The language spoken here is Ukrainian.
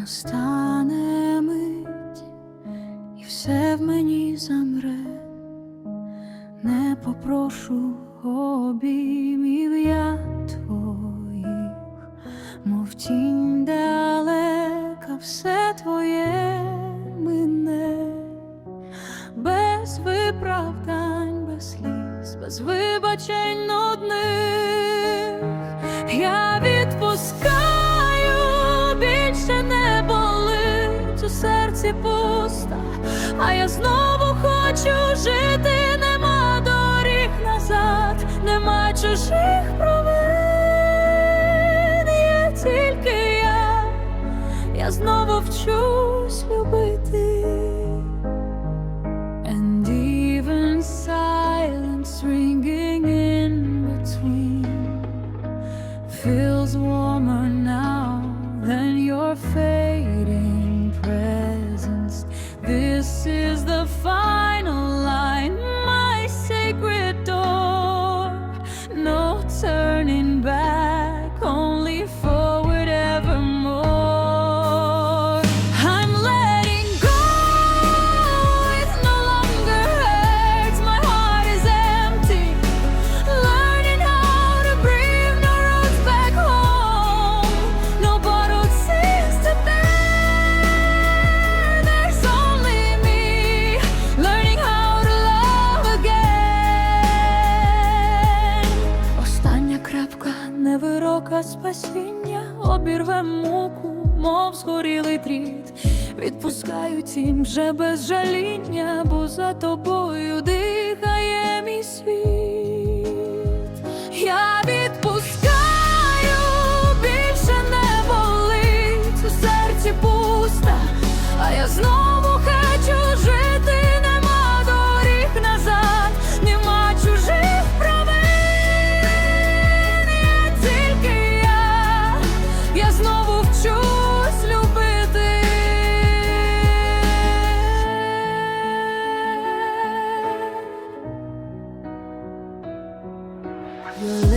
Настане мить, і все в мені замре, не попрошу обіймів я твоїх, мов тінь далека, все твоє мине, без виправдань, без сліз, без вибачень нудних. Я а я знову хочу жити, нема доріг назад, нема чужих провин, є тільки я, я знову вчусь любити. And even silence ringing in between feels warmer now than your fading This is the final вирок, спасіння? Обірве муку, мов згорілий дріт, Відпускаю тінь вже без жаління, бо за тобою дихає you.